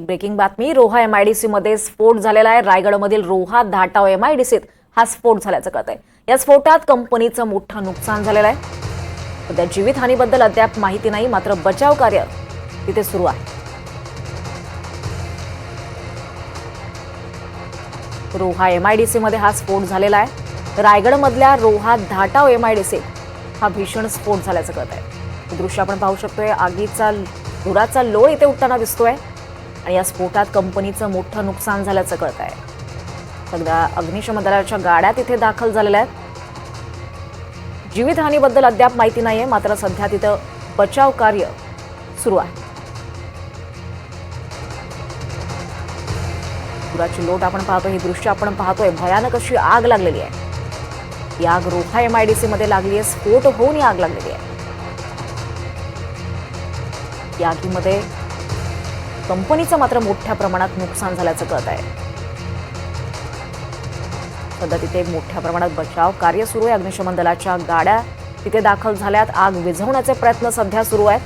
Breaking बातमी Roha MIDC मध्ये स्फोट झालेला आहे. रायगडमधील रोहा धाटाव एमआयडीसीत हा स्फोट झाल्याचं कळत आहे या स्फोटात कंपनीचं मोठं नुकसान झालेलं आहे. सध्या जीवितहानीबद्दल अद्याप माहिती नाही मात्र बचाव कार्य तिथे सुरू आहे. रोहा एमआयडीसी मध्ये हा स्फोट झालेला आहे. रायगडमधल्या रोहा धाटाव एमआयडीसी हा भीषण स्फोट झाल्याचं कळत आहे दृश्य आपण पाहू शकतोय आगीचा धुराचा लोळ इथे उठताना दिसतोय. आणि या स्फोटात कंपनीचं मोठं नुकसान झाल्याचं कळत आहे. सगळ्या अग्निशमन दलाच्या गाड्या तिथे दाखल झालेल्या आहेत. जीवितहानीबद्दल अद्याप माहिती नाही आहे मात्र सध्या तिथं बचाव कार्य सुरू आहे. पुराची लोट आपण पाहतो ही दृश्य आपण पाहतोय. भयानक अशी आग लागलेली आहे. ही आग रोठा एम आय डी सी मध्ये लागली आहे. स्फोट होऊन ही आग लागलेली आहे. या आगीमध्ये कंपनीचं मात्र मोठ्या प्रमाणात नुकसान झाल्याचं कळत आहे. सध्या तिथे मोठ्या प्रमाणात बचाव कार्य सुरू आहे. अग्निशमन दलाच्या गाड्या तिथे दाखल झाल्यात. आग विझवण्याचे प्रयत्न सध्या सुरू आहेत.